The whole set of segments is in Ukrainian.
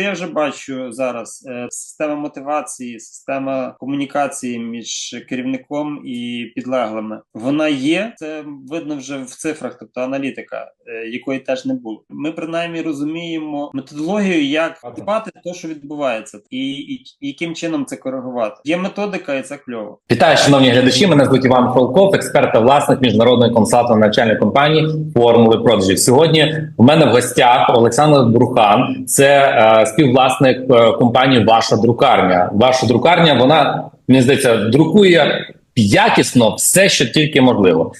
я вже бачу зараз? Е, Система мотивації, система комунікації між керівником і підлеглими. Вона є. Це видно вже в цифрах, тобто аналітика, е, якої теж не було. Ми принаймні розуміємо методологію, як дбати те, що відбувається, і, і, і яким чином це коригувати. Є методика, і це кльово. Вітаю, шановні глядачі. Мене звуть Іван Фолков, експерт та власник міжнародної консалтинг навчальної компанії Формули Prodigy. Сьогодні в мене в гостях Олександр Брухан, це е, співвласник е, компанії Ваша друкарня. Ваша друкарня вона мені здається друкує якісно все, що тільки можливо.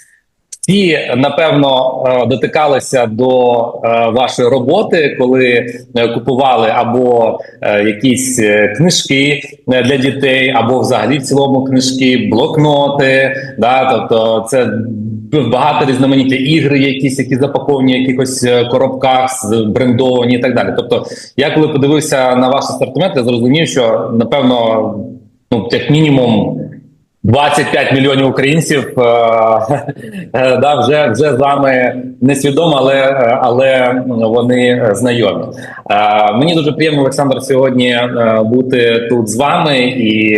Всі напевно е, дотикалися до е, вашої роботи, коли купували або якісь книжки для дітей, або взагалі в цілому книжки, блокноти. Да, тобто це багато різноманіття ігри, якісь які запаковані в якихось е, коробках, з- брендовані і так далі. Тобто, я коли подивився на ваш асортимент, я зрозумів, що напевно, ну як мінімум. 25 мільйонів українців е, е, да, вже вже з вами несвідомо, але, але вони знайомі. Е, мені дуже приємно, Олександр, сьогодні е, бути тут з вами, і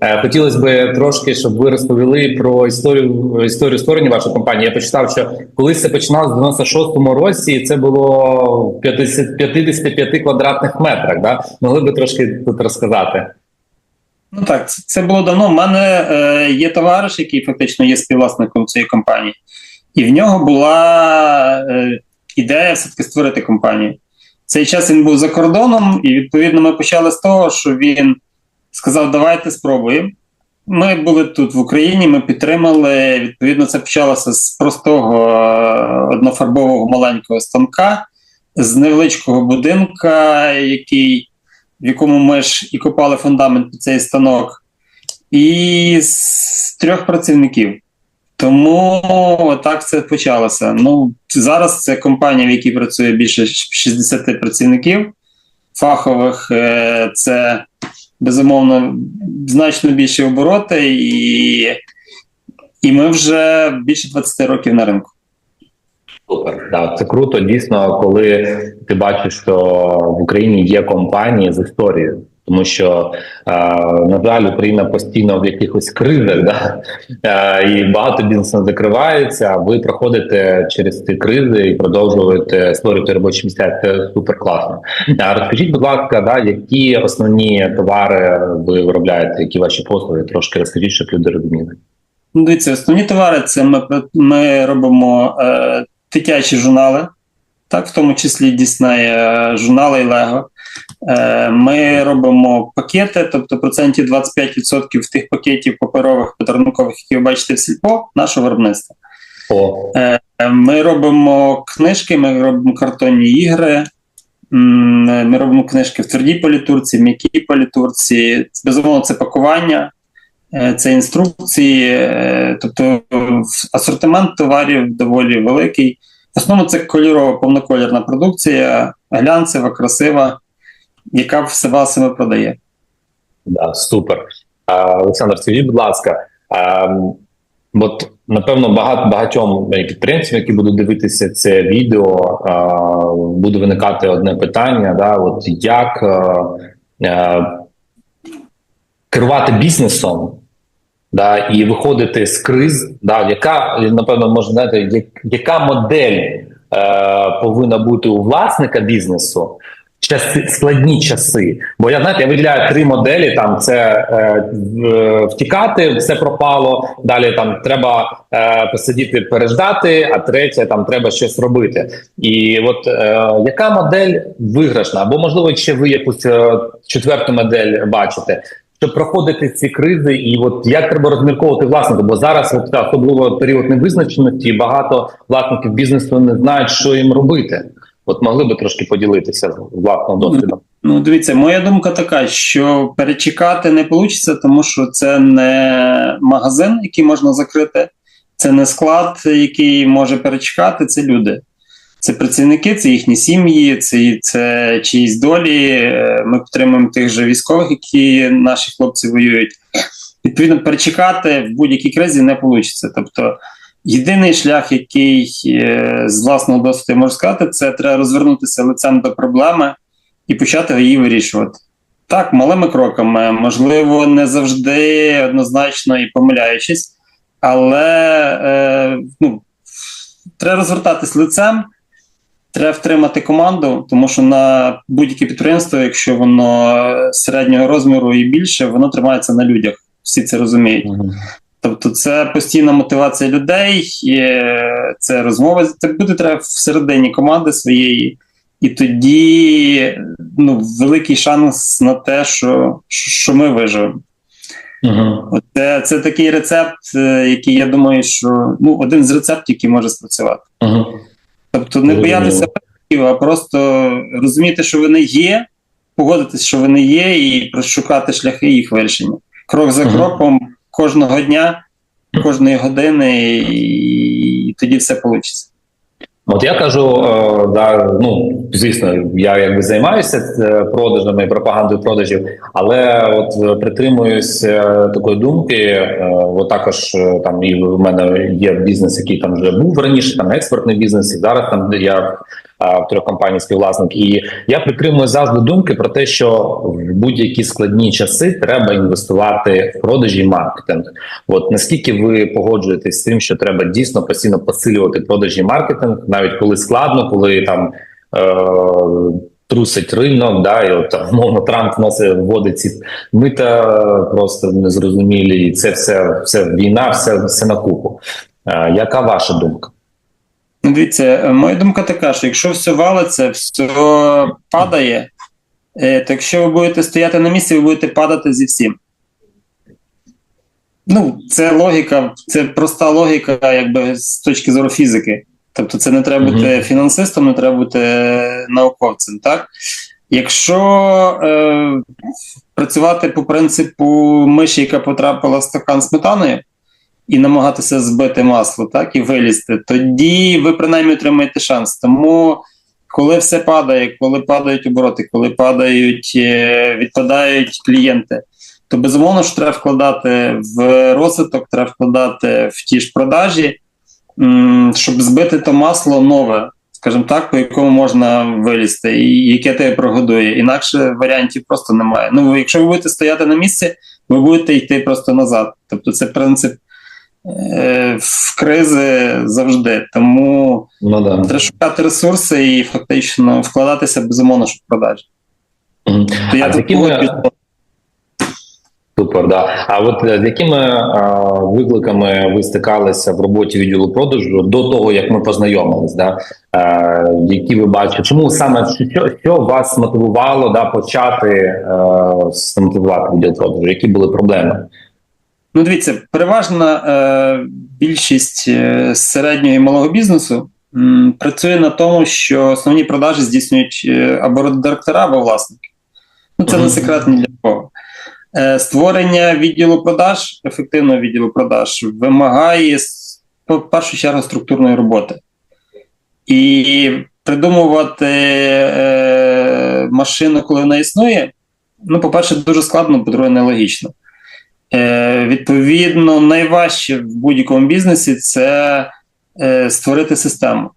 е, хотілося би трошки, щоб ви розповіли про історію історію створення вашої компанії. Я почитав, що колись це починалося в 96-му році, і це було в 50, 55 квадратних метрах. Да? Могли би трошки тут розказати? Ну так, це, було давно. У мене е, є товариш, який фактично є співвласником цієї компанії, і в нього була е, ідея все-таки створити компанію. Цей час він був за кордоном, і відповідно ми почали з того, що він сказав: давайте спробуємо. Ми були тут в Україні, ми підтримали. Відповідно, це почалося з простого е, однофарбового маленького станка, з невеличкого будинка, який в якому ми ж і копали фундамент під цей станок, і з трьох працівників. Тому так це почалося. Ну, зараз це компанія, в якій працює більше 60 працівників фахових. Е, Це безумовно значно більші обороти, і, і ми вже більше 20 років на ринку. Супер, да, це круто. Дійсно, коли ти бачиш, що в Україні є компанії з історією, тому що е, на жаль, Україна постійно в якихось кризах, да? е, і багато бізнесу закривається. Ви проходите через ці кризи і продовжуєте створювати робочі місця. Це супер класно. А розкажіть, будь ласка, да, які основні товари ви виробляєте, які ваші послуги? Трошки розкажіть, щоб люди розуміли. Дивіться, основні товари це ми, ми робимо е, дитячі журнали, так, в тому числі Disney, е, журнали і Lego. Е, ми робимо пакети, тобто процентів 25% тих пакетів паперових подарункових, які ви бачите в сільпо, нашого виробництва. О, Е, Ми робимо книжки, ми робимо картонні ігри. Ми робимо книжки в твердій політурці, в м'якій політурці. Безумовно, це пакування, це інструкції. е, Тобто асортимент товарів доволі великий. В основному це кольорова повнокольорна продукція, глянцева, красива, яка все себе продає. Да, супер. Олександр, скажіть, будь ласка, а, от напевно багато багатьом підприємцям, які будуть дивитися це відео, а, буде виникати одне питання: да, от як керувати бізнесом, да, і виходити з криз, да, яка напевно можна знаєте, як, яка модель е, повинна бути у власника бізнесу? Часи складні часи, бо я знаєте, я виділяю три моделі. Там це е, втікати, все пропало. Далі там треба е, посидіти, переждати, а третє там треба щось робити. І от е, яка модель виграшна? Або можливо, ще ви якусь е, четверту модель бачите, щоб проходити ці кризи, і от як треба розмірковувати власника? Бо зараз от, особливо період невизначеності, і багато власників бізнесу не знають, що їм робити. От могли би трошки поділитися власним досвідом. Ну, дивіться, моя думка така, що перечекати не вийде, тому що це не магазин, який можна закрити, це не склад, який може перечекати, це люди. Це працівники, це їхні сім'ї, це, це чиїсь долі. Е, Ми підтримуємо тих же військових, які наші хлопці воюють. Відповідно, перечекати в будь-якій кризі не вийде. Тобто, єдиний шлях, який е, з власного досвіду можу сказати, це треба розвернутися лицем до проблеми і почати її вирішувати. Так, малими кроками, можливо, не завжди однозначно і помиляючись, але е, ну, треба розвертатись лицем, треба втримати команду, тому що на будь-яке підприємство, якщо воно середнього розміру і більше, воно тримається на людях. Всі це розуміють. Тобто, це постійна мотивація людей, і е, це розмова. Це буде треба всередині команди своєї, і тоді ну, великий шанс на те, що, що ми виживемо. Угу. Це, це такий рецепт, е, який я думаю, що ну, один з рецептів, який може спрацювати. Угу. Тобто не боятися батьків, а просто розуміти, що вони є, погодитись, що вони є, і прошукати шляхи їх вирішення. Крок за кроком, кожного дня, кожної години, і, і тоді все вийде. От я кажу, е, да, ну звісно, я якби займаюся е, продажами, пропагандою продажів, але от притримуюся е, такої думки. От також там і в мене є бізнес, який там вже був раніше, там експортний бізнес, і зараз там я в трьох компаній співвласник. І я притримуюсь завжди думки про те, що в будь-які складні часи треба інвестувати в продажі і маркетинг. От наскільки ви погоджуєтесь з тим, що треба дійсно постійно посилювати продажі і маркетинг, навіть коли складно, коли там е- трусить ринок, да, і от там, умовно Трамп вносить вводить ці мита просто незрозумілі, і це все, все війна, все, все на купу. Е- яка ваша думка? Дивіться, моя думка така, що якщо все валиться, все падає, е, то якщо ви будете стояти на місці, ви будете падати зі всім. Ну, це логіка, це проста логіка, якби з точки зору фізики. Тобто, це не треба бути Мгм. фінансистом, не треба бути науковцем. Так? Якщо е, працювати по принципу миші, яка потрапила в стакан сметаною, і намагатися збити масло, так, і вилізти, тоді ви принаймні отримаєте шанс. Тому, коли все падає, коли падають обороти, коли падають, е, відпадають клієнти, то безумовно що треба вкладати в розвиток, треба вкладати в ті ж продажі, щоб збити то масло нове, скажімо так, по якому можна вилізти, і яке тебе прогодує. Інакше варіантів просто немає. Ну, якщо ви будете стояти на місці, ви будете йти просто назад. Тобто, це принцип в кризи завжди. Тому Ну да. треба шукати ресурси і фактично вкладатися безумовно, щоб продажі. Мгм. То я А погоджуюсь. Супер, да. А от е, з якими е, викликами ви стикалися в роботі відділу продажу до того, як ми познайомились? Да? Е, які ви бачите? Чому саме що, що вас мотивувало да, почати е, мотивувати відділ продажу? Які були проблеми? Ну, дивіться, переважна е, більшість е, середнього і малого бізнесу м, працює на тому, що основні продажі здійснюють е, або директора, або власники. Ну, це не секрет ні для кого. Е, створення відділу продаж, ефективного відділу продаж, вимагає по першу чергу структурної роботи. І придумувати е, машину, коли вона існує, ну, по-перше, дуже складно, по-друге, нелогічно. Е, відповідно, найважче в будь-якому бізнесі це е, створити систему.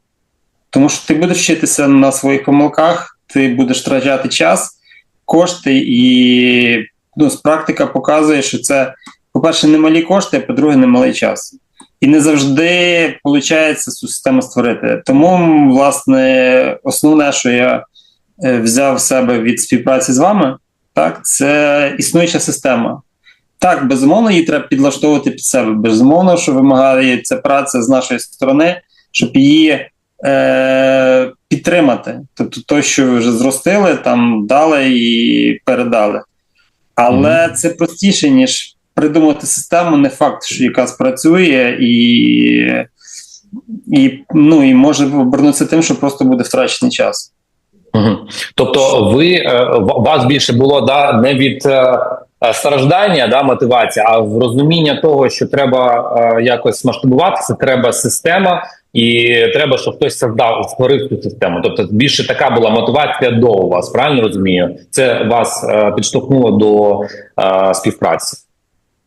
Тому що ти будеш вчитися на своїх помилках, ти будеш втрачати час, кошти, і ну, практика показує, що це, по-перше, немалі кошти, а по-друге, немалий час. І не завжди виходить цю систему створити. Тому, власне, основне, що я е, взяв в себе від співпраці з вами, так, це існуюча система. Так, безумовно, її треба підлаштовувати під себе. Безумовно, що вимагає це праця з нашої сторони, щоб її е, підтримати. Тобто, то, що ви вже зростили, там дали і передали. Але Мгм. це простіше, ніж придумати систему, не факт, що яка спрацює, і, і, ну, і може обернутися тим, що просто буде втрачений час. Мгм. Тобто, ви е, вас більше було да не від е, страждання, да мотивація, а в розуміння того, що треба е, якось масштабуватися, треба система, і треба, щоб хтось создав створив цю систему. Тобто, більше така була мотивація до вас. Правильно розумію? Це вас е, підштовхнуло до е, співпраці.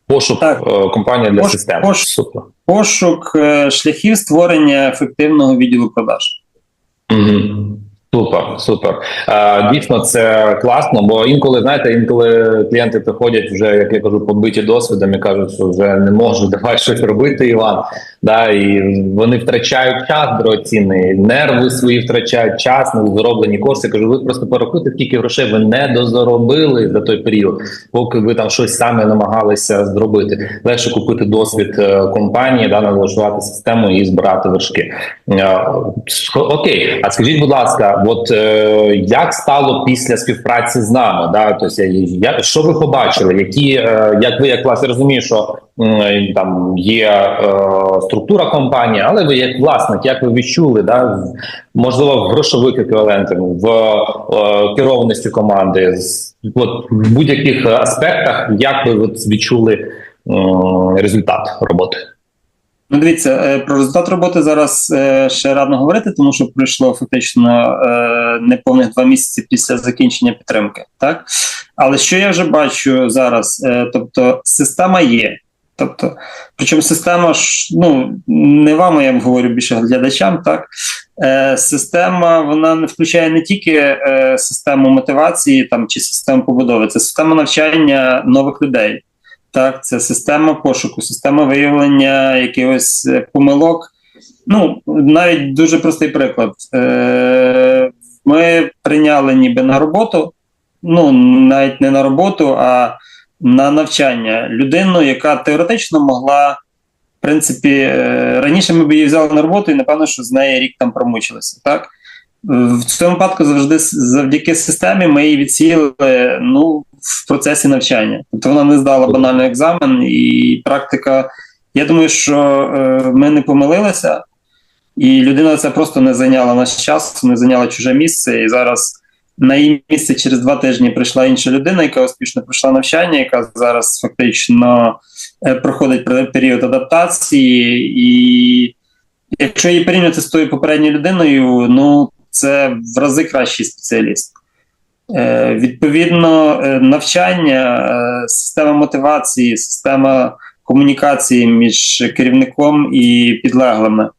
Пошук Так. е, компанії для Пошук- системи. пошук. Супер. Пошук е, шляхів створення ефективного відділу продаж. Мгм. Супер, супер. Е, дійсно, це класно, бо інколи, знаєте, інколи клієнти приходять вже, як я кажу, побиті досвідом і кажуть, що вже не можу, давай щось робити, Іван. Да, і вони втрачають час дорогоцінний, нерви свої втрачають час на зроблені курси. Кажу, ви просто порахуйте, скільки грошей ви не дозаробили за той період, поки ви там щось саме намагалися зробити. Легше купити досвід е, компанії, да, налаштувати систему і збирати вершки. Е, Окей, а скажіть, будь ласка, от е, як стало після співпраці з нами? Да? Тобто, я, що ви побачили? Які як ви як власне я розумію, що там є е, структура компанії, але ви як власник, як ви відчули, да, можливо, в грошових еквівалентах, в е, керованості команди, от, в будь-яких аспектах, як ви от, відчули е, результат роботи? Ну, дивіться, е, про результат роботи зараз е, ще рано говорити, тому що пройшло фактично е, неповних два місяці після закінчення підтримки. Так? Але що я вже бачу зараз? Е, Тобто, система є. Тобто, причому система ж ну не вам, я говорю більше глядачам. Так е, система вона не включає не тільки е, систему мотивації там чи систему побудови, це система навчання нових людей. Так, це система пошуку, система виявлення якихось е, помилок. Ну, навіть дуже простий приклад. Е, Ми прийняли ніби на роботу, ну навіть не на роботу, а на навчання людину, яка теоретично могла, в принципі, е, раніше ми б її взяли на роботу, і напевно, що з неї рік там промучилися. Так? В цьому випадку завжди завдяки системі ми її відсіяли ну, в процесі навчання. Тобто вона не здала банальний екзамен, і практика. Я думаю, що е, ми не помилилися, і людина це просто не зайняла наш час, не зайняла чуже місце. І зараз на її місце через два тижні прийшла інша людина, яка успішно пройшла навчання, яка зараз фактично е, проходить період адаптації. І якщо її порівняти з тою попередньою людиною, ну це в рази кращий спеціаліст. Е, відповідно, е, навчання, е, система мотивації, система комунікації між керівником і підлеглими,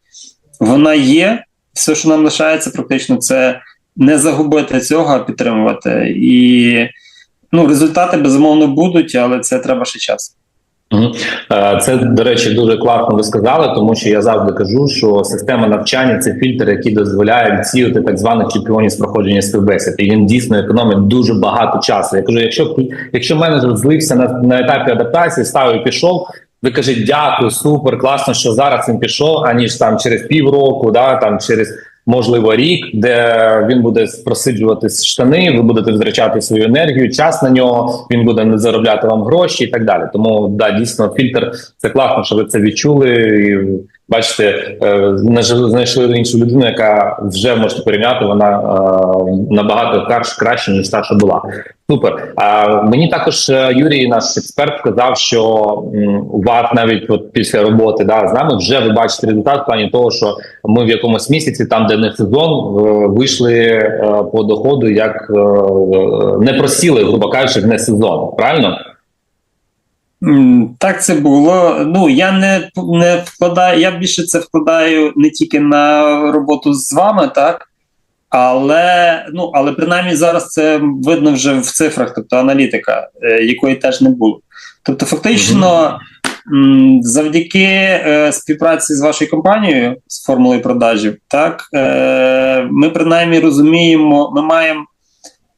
вона є. Все, що нам лишається, практично, це не загубити цього, а підтримувати. І ну, результати безумовно будуть, але це треба ще час. Е, Це, до речі, дуже класно ви сказали, тому що я завжди кажу, що система навчання це фільтр, який дозволяє відсіяти так званих чемпіонів з проходження співбесід. І він дійсно економить дуже багато часу. Я кажу, якщо якщо менеджер злився на, на етапі адаптації, став і пішов. Ви кажете, дякую, супер, класно, що зараз він пішов, аніж там через півроку, да там через можливо рік, де він буде просиджувати штани, ви будете втрачати свою енергію, час на нього. Він буде не заробляти вам гроші і так далі. Тому да, дійсно, фільтр це класно, що ви це відчули. І, бачите, е, знайшли іншу людину, яка вже можете порівняти. Вона е, набагато краще, ніж та, що була. Супер. Мені також е, Юрій, наш експерт, сказав, що у вас навіть от після роботи да, з нами вже ви бачите результат в плані того, що ми в якомусь місяці, там де не сезон, вийшли по доходу, як не просіли, грубо кажучи, не сезон. Правильно? Так це було. Ну я не, не вкладаю. Я більше це вкладаю не тільки на роботу з вами, так. Але ну, але принаймні зараз це видно вже в цифрах, тобто аналітика, е, якої теж не було. Тобто, фактично, м, завдяки е, співпраці з вашою компанією з формулою продажів, так е, ми принаймні розуміємо, ми маємо,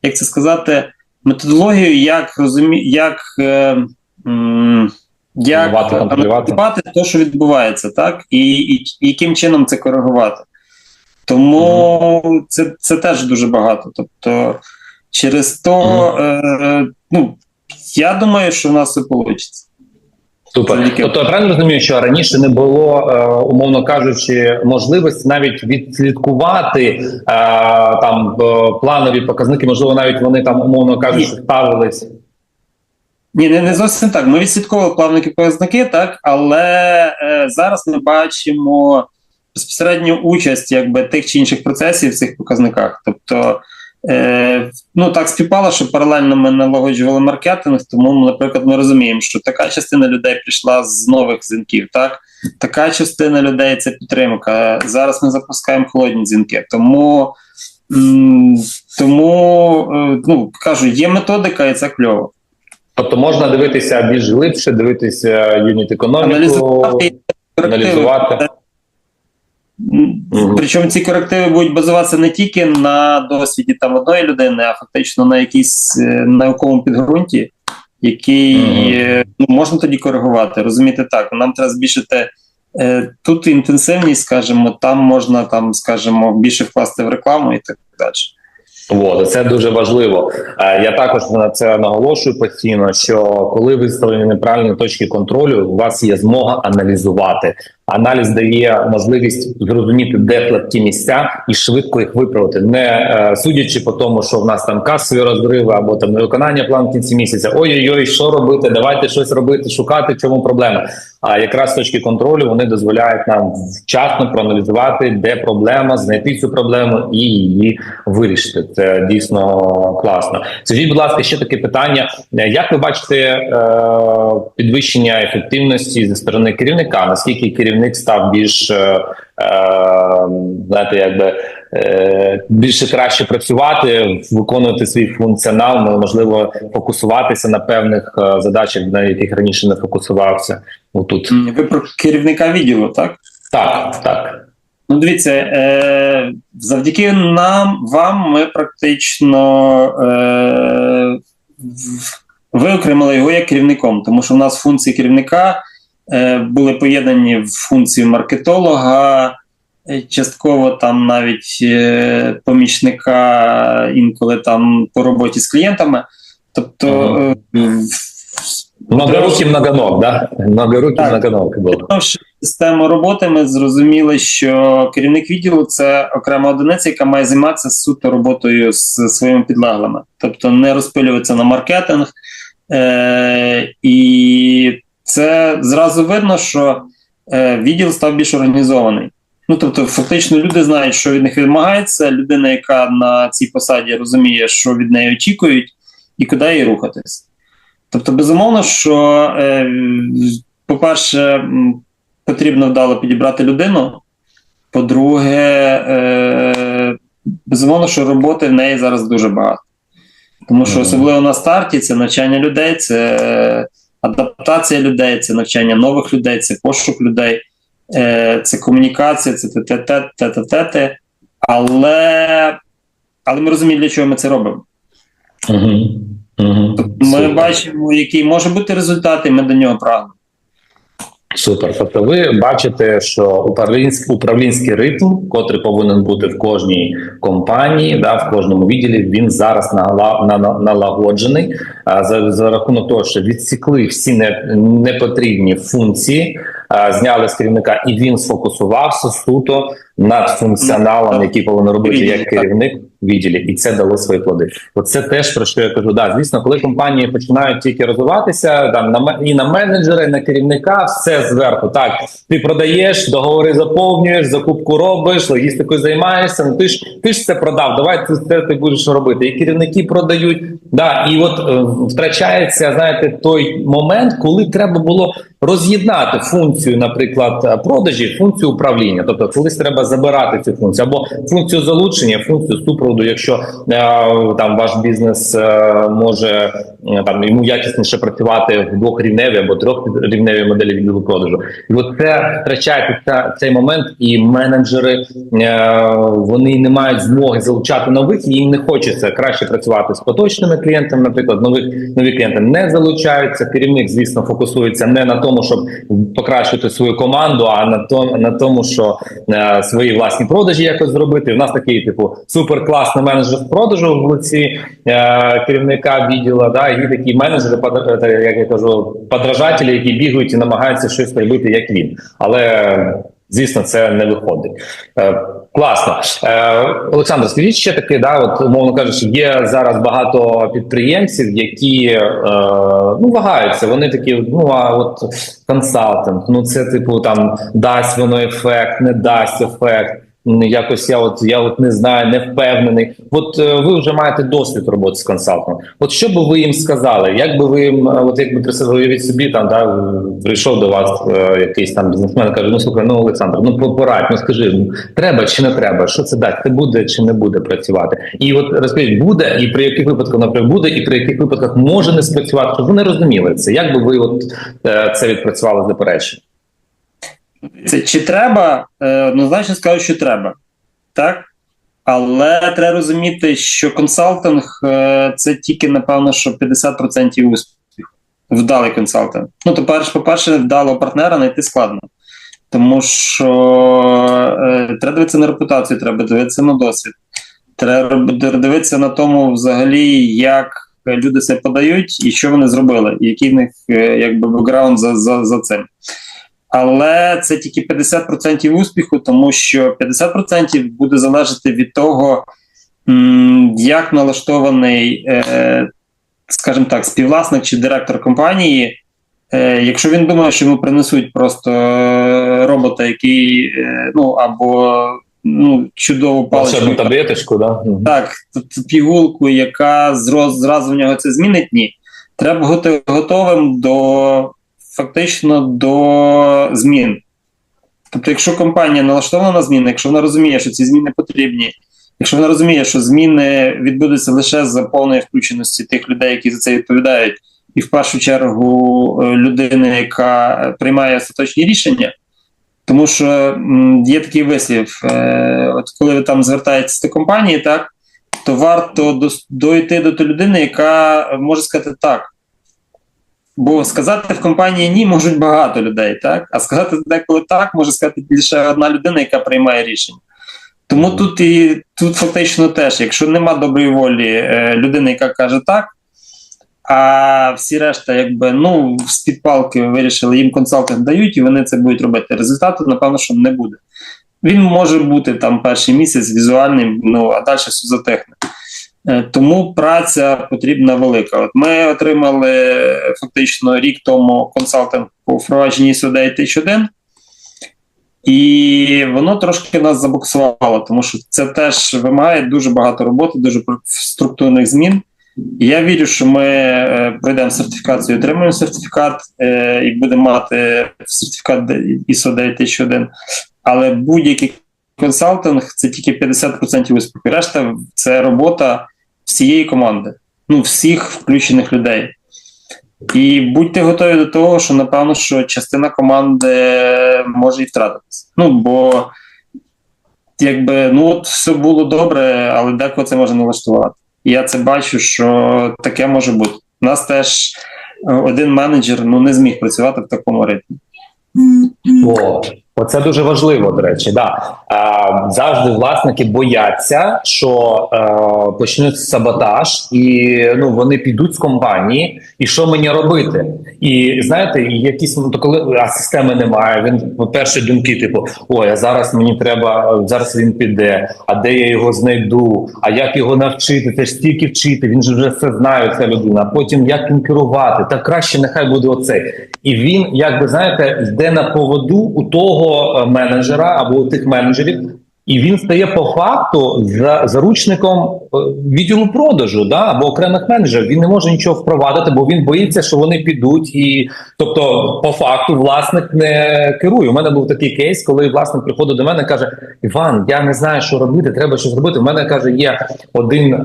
як це сказати, методологію, як розумі, як. Е, як аналізувати те, що відбувається, так, і, і, і яким чином це коригувати. Тому це, це теж дуже багато. Тобто, через то, е, ну, я думаю, що в нас все вийде. Супер. Тобто я правильно розумію, що раніше не було, е, умовно кажучи, можливості навіть відслідкувати е, там е, планові показники, можливо, навіть вони там, умовно кажучи, ставились. Ні, не, не зовсім так. Ми відслідковували плавники показники, так, але е, зараз ми бачимо безпосередню участь якби, тих чи інших процесів в цих показниках. Тобто, е, ну так співпало, що паралельно ми налагоджували маркетинг, тому, наприклад, ми розуміємо, що така частина людей прийшла з нових дзвінків, так, така частина людей це підтримка. Зараз ми запускаємо холодні дзвінки. Тому М, Тому е, ну кажу, є методика, і це кльово. Тобто можна дивитися більш глибше, дивитися юніт економіку, Аналізувати Причому ці корективи будуть базуватися не тільки на досвіді там одної людини, а фактично на якійсь е, науковому підґрунті, який е, ну, можна тоді коригувати. Розумієте так, нам треба збільшити е, тут інтенсивність, скажімо, там можна там, скажімо, більше вкласти в рекламу і так далі. От, це дуже важливо. Е, Я також на це наголошую постійно. Що коли виставлені неправильні точки контролю, у вас є змога аналізувати. Аналіз дає можливість зрозуміти, де слабкі місця, і швидко їх виправити, не е, судячи по тому, що в нас там касові розриви або там невиконання плану в кінці місяця. Ой-ой-ой, що робити? Давайте щось робити, шукати, чому проблема. А якраз точки контролю вони дозволяють нам вчасно проаналізувати, де проблема, знайти цю проблему і її вирішити. Це дійсно класно. Скажіть, будь ласка, ще таке питання: Е, як ви бачите е, підвищення ефективності зі сторони керівника? Наскільки керівник став більш е, е, знаєте, якби е, більше краще працювати, виконувати свій функціонал, ну, можливо, фокусуватися на певних задачах, на яких раніше не фокусувався? Отут Ви про керівника відділу, так? так, так. Ну, дивіться, е, завдяки нам, вам, ми практично е, виокремили його як керівником, тому що в нас функції керівника е, були поєднані в функцію маркетолога, е, частково там навіть е, помічника інколи там по роботі з клієнтами. Тобто, Ага. е, Многорукий многоног, да? Многорукий Так. многоног був. Систему роботи, ми зрозуміли, що керівник відділу це окрема одиниця, яка має займатися суто роботою з своїми підлеглими, тобто не розпилюватися на маркетинг. Е- і це зразу видно, що е- відділ став більш організований. Ну тобто, фактично, люди знають, що від них вимагається. Людина, яка на цій посаді розуміє, що від неї очікують, і куди їй рухатись. Тобто, безумовно, що, е, по-перше, потрібно вдало підібрати людину. По-друге, е, безумовно, що роботи в неї зараз дуже багато. Тому що особливо на старті це навчання людей, це адаптація людей, це навчання нових людей, це пошук людей, е, це комунікація, це те-те-те-те-те-те. Але, але ми розуміємо, для чого ми це робимо. Угу. Угу. Ми бачимо, який може бути результат, і ми до нього прагнемо. Супер. Тобто, ви бачите, що управлінський управлінський ритм, котрий повинен бути в кожній компанії, да, в кожному відділі, він зараз на- на- налагоджений а, за, за рахунок того, що відсікли всі не, непотрібні функції, зняли з керівника, і він сфокусувався суто над функціоналом, який повинен робити як керівник в відділі, і це дало свої плоди. Оце теж про що я кажу. Да, звісно, коли компанії починають тільки розвиватися, там на і на менеджера, і на керівника, все зверху. Так, ти продаєш, договори заповнюєш, закупку робиш, логістикою займаєшся. Ну ти ж ти ж це продав. Давай це, це ти будеш робити. І керівники продають. Да, і от е, втрачається, знаєте, той момент, коли треба було роз'єднати функцію, наприклад, е, продажі, функцію управління. Тобто, колись треба забирати цю функцію або функцію залучення, функцію супроводу, якщо е, там ваш бізнес е, може е, там йому якісніше працювати в двохрівневій або трьохрівневій моделі відділу продажу. І от це втрачається цей момент, і менеджери вони не мають змоги залучати нових, і їм не хочеться краще працювати з поточними клієнтами. Наприклад, нових нові клієнти не залучаються. Керівник, звісно, фокусується не на тому, щоб покращити свою команду, а на то на тому, що е, свої власні продажі якось зробити. У нас такий типу суперкласний менеджер з продажу в лиці е, керівника відділу. Да, і такі менеджери, е, як я кажу, подражателі, які бігають і намагаються щось робити, як він. Але звісно, це не виходить. Е, класно, е, Олександр, скажіть ще таки, да, от умовно кажучи, є зараз багато підприємців, які е, ну вагаються. Вони такі, ну а от консалтинг, ну це типу там дасть воно ефект, не дасть ефект. М, якось я от я от не знаю, не впевнений. От е, ви вже маєте досвід роботи з консалтингом. От що би ви їм сказали? Як би ви їм, е, от як би уявіть собі, там да прийшов до вас е, якийсь там бізнесмен, каже: Ну слухай, ну Олександр, ну по- порадь, ну скажи, ну, треба чи не треба? Що це дасть? Це буде чи не буде працювати? І от розкажіть, буде і при яких випадках наприклад буде, і при яких випадках може не спрацювати, щоб вони розуміли це. Як би ви от це відпрацювали заперечення? Це чи треба? Е, Однозначно скажу, що треба. Так? Але треба розуміти, що консалтинг е, це тільки, напевно, що 50% успіху. Вдалий консалтинг. Ну, то перш, по-перше, вдалого партнера знайти складно. Тому що е, треба дивитися на репутацію, треба дивитися на досвід. Треба дивитися на тому, взагалі, як люди себе подають і що вони зробили, і який в них е, якби бекграунд за, за, за цим. Але це тільки 50% успіху, тому що 50% буде залежати від того, як налаштований, е, скажімо так, співвласник чи директор компанії. Е, Якщо він думає, що йому принесуть просто е, робота, який ну або ну, чудову паличку, таблеточку, да? Так, пігулку, яка зразу в нього це змінить, ні. Треба бути готовим до фактично до змін. Тобто, якщо компанія налаштована на зміни, якщо вона розуміє, що ці зміни потрібні, якщо вона розуміє, що зміни відбудуться лише за повної включеності тих людей, які за це відповідають, і в першу чергу е, людини, яка приймає остаточні рішення. Тому що є такий вислів: е, от коли ви там звертаєтесь до компанії, так то варто дойти до тої людини, яка може сказати так. Бо сказати в компанії ні можуть багато людей, так? А сказати деколи так може сказати лише одна людина, яка приймає рішення. Тому тут і тут фактично теж, якщо нема доброї волі е, людини, яка каже так, а всі решта, якби ну з-під палки вирішили, їм консалтинг дають, і вони це будуть робити. Результату, напевно, що не буде. Він може бути там перший місяць візуальним, ну а далі все затихне. Е, Тому праця потрібна велика. От ми отримали е, фактично рік тому консалтинг по впровадженні ISO 9001, і воно трошки нас забуксувало, тому що це теж вимагає дуже багато роботи, дуже структурних змін. Я вірю, що ми е, пройдемо сертифікацію, отримаємо сертифікат і будемо мати сертифікат ISO 9001. Але будь-який консалтинг це тільки 50% успіху. Решта це робота всієї команди, ну всіх включених людей. І будьте готові до того, що напевно, що частина команди може і втратитися. Ну бо якби ну от все було добре, але деколи це може налаштувати. І я це бачу, що таке може бути. У нас теж е, один менеджер ну не зміг працювати в такому ритмі. О, оце дуже важливо, до речі. Да. А, завжди власники бояться, що е, почнуть саботаж, і ну вони підуть з компанії. І що мені робити? І знаєте, якісь ну, то коли а системи немає. Він ну, перші думки, типу, ой, а зараз мені треба, зараз він піде. А де я його знайду? А як його навчити? Це ж стільки вчити. Він же вже все знає, ця людина. Потім як їм керувати? Та краще нехай буде оцей. І він, як би знаєте, йде на поводу у того е, менеджера або тих менеджерів, і він стає по факту за заручником е, відділу продажу, да або окремих менеджерів. Він не може нічого впровадити, бо він боїться, що вони підуть. І тобто, по факту, власник не керує. У мене був такий кейс, коли власник приходить до мене і каже: Іван, я не знаю, що робити, треба щось робити. У мене каже, є один е-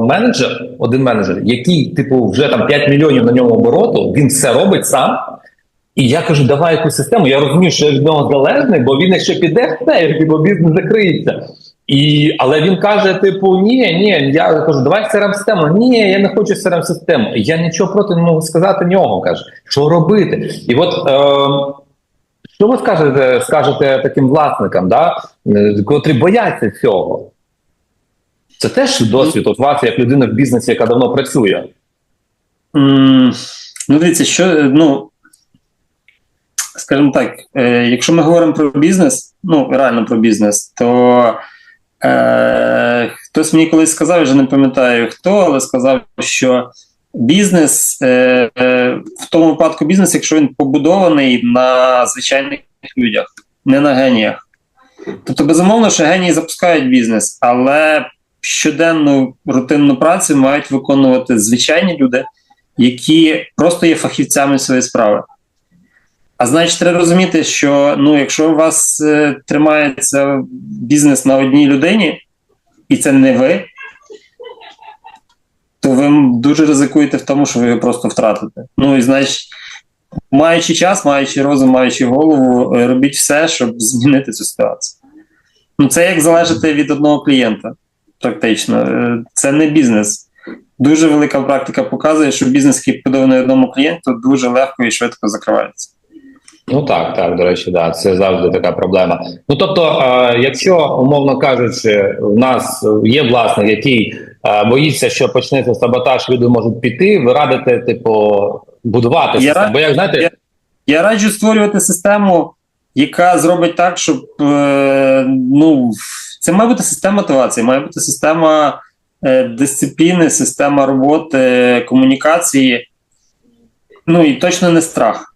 менеджер, один менеджер, який, типу, вже там 5 мільйонів на ньому обороту. Він все робить сам. І я кажу, давай якусь систему. Я розумію, що я від нього залежний, бо він якщо піде, все, типу, бізнес закриється. І, але він каже: типу, ні, ні, я кажу, давай crm систему Ні, я не хочу crm систему Я нічого проти не можу сказати нього. каже, що робити? І от е, що ви скажете, скажете таким власникам, да, е, котрі бояться цього? Це теж досвід от вас, як людина в бізнесі, яка давно працює. М, Ну, дивіться, що ну скажімо так, е, якщо ми говоримо про бізнес, ну реально про бізнес, то е, хтось мені колись сказав, вже не пам'ятаю хто, але сказав, що бізнес е, е, в тому випадку бізнес, якщо він побудований на звичайних людях, не на геніях. Тобто, безумовно, що генії запускають бізнес, але щоденну рутинну працю мають виконувати звичайні люди, які просто є фахівцями своєї справи. А значить, треба розуміти, що ну, якщо у вас е, тримається бізнес на одній людині, і це не ви, то ви дуже ризикуєте в тому, що ви його просто втратите. Ну і значить, маючи час, маючи розум, маючи голову, е, робіть все, щоб змінити цю ситуацію. Ну, це як залежати від одного клієнта, практично. Е, Це не бізнес. Дуже велика практика показує, що бізнес, який подобаний одному клієнту, дуже легко і швидко закривається. Ну так, так, до речі, да, це завжди така проблема. Ну тобто, е, якщо умовно кажучи, у нас є власник, який е, боїться, що почнеться саботаж, люди можуть піти, ви радите, типу, будувати Я систему. Бо як знаєте, я- Я раджу створювати систему, яка зробить так, щоб е, ну, це має бути система мотивації, має бути система е, дисципліни, система роботи, комунікації. Ну і точно не страх.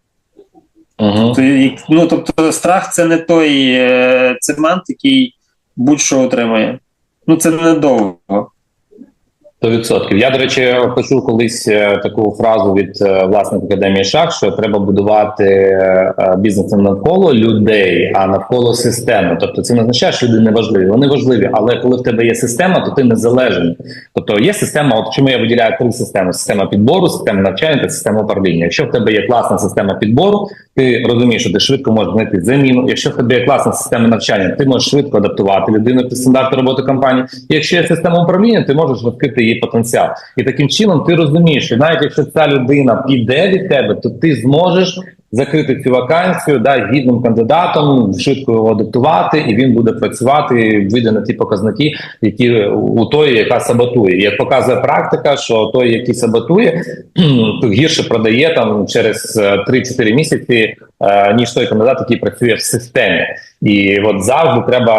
Угу. То, ну, тобто, страх це не той е, цемент, який будь-що отримає. Ну, це недовго. 100%. Я, до речі, почув колись е, таку фразу від е, власника академії шах, що треба будувати е, бізнес не навколо людей, а навколо системи. Тобто, це не означає, що люди не важливі. Вони важливі, але коли в тебе є система, то ти незалежний. Тобто є система. От чому я виділяю три системи: система підбору, система навчання та система управління. Якщо в тебе є класна система підбору, ти розумієш, що ти швидко можеш знайти заміну. Якщо в тебе є класна система навчання, ти можеш швидко адаптувати людину під стандарти роботи компанії. Якщо є система управління, ти можеш розкрити її потенціал. І таким чином ти розумієш, що навіть якщо ця людина піде від тебе, то ти зможеш закрити цю вакансію, да, гідним кандидатом, швидко його адаптувати, і він буде працювати, вийде на ті показники, які у тої, яка саботує. Як показує практика, що той, який саботує, гірше продає там через е, 3-4 місяці, е, ніж той кандидат, який працює в системі. І от завжди треба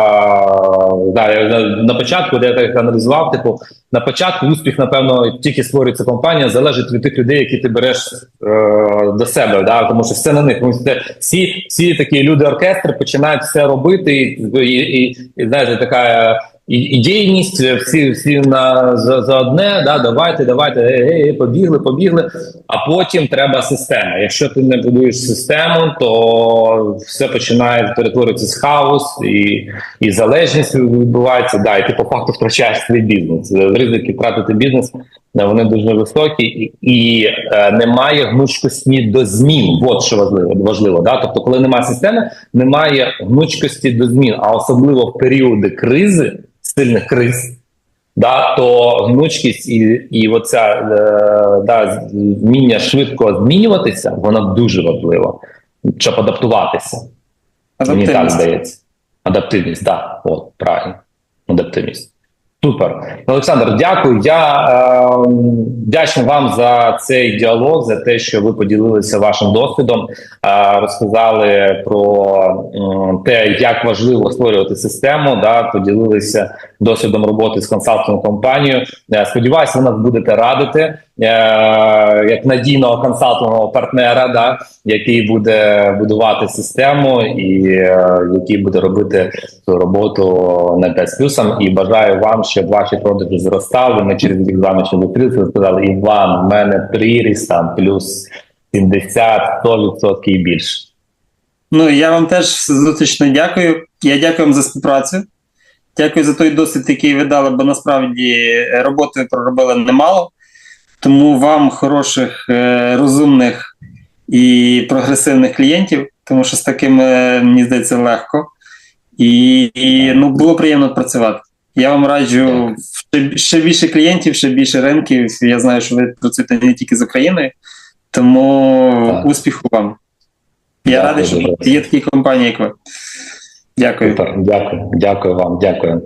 да, на, початку, де я так аналізував, типу на початку успіх, напевно, тільки створюється компанія, залежить від тих людей, які ти береш е, до себе, да, тому що все на них. Тому що всі, всі такі люди оркестри починають все робити, і, і, і, і знаєте, така. Е, Ідейність, всі всі на за, за одне, да, давайте, давайте, ей, ей, ей, побігли, побігли. А потім треба система. Якщо ти не будуєш систему, то все починає перетворюватися з хаос і, і залежність відбувається. Да, і ти по факту втрачаєш свій бізнес. Ризики втратити бізнес е, вони дуже високі, і, і е, немає гнучкості до змін. От що важливо, важливо. Да? Тобто, коли немає системи, немає гнучкості до змін, а особливо в періоди кризи, сильних криз. Да, то гнучкість і, і оця е, да, вміння швидко змінюватися, вона дуже важлива, щоб адаптуватися. Мені так здається. Адаптивність, так. Да. От, правильно. Адаптивність. Супер. Олександр, дякую. Я е, вдячний вам за цей діалог, за те, що ви поділилися вашим досвідом, е, розказали про е, те, як важливо створювати систему. Да, поділилися досвідом роботи з консалтинг компанією. Е, сподіваюся, ви нас будете радити е, як надійного консалтингового партнера, да, який буде будувати систему і е, який буде робити цю роботу на 5 з плюсом. І бажаю вам, щоб ваші продажі зростали. Ми через рік з вами ще зустрілися. Сказали, Іван, в мене приріст там плюс 70-100% і більше. Ну, я вам теж зустрічно дякую. Я дякую вам за співпрацю. Дякую за той досвід, який ви дали, бо насправді е, роботи ви проробили немало. Тому вам хороших, е, розумних і прогресивних клієнтів, тому що з такими, е, мені здається, легко. І, і ну, було приємно працювати. Я вам раджу ще, ще більше клієнтів, ще більше ринків. Я знаю, що ви працюєте не тільки з Україною, тому Так. успіху вам. Я Дякую радий, що є такі компанії, як ви. Дякую. Дякую, дякую вам, дякую.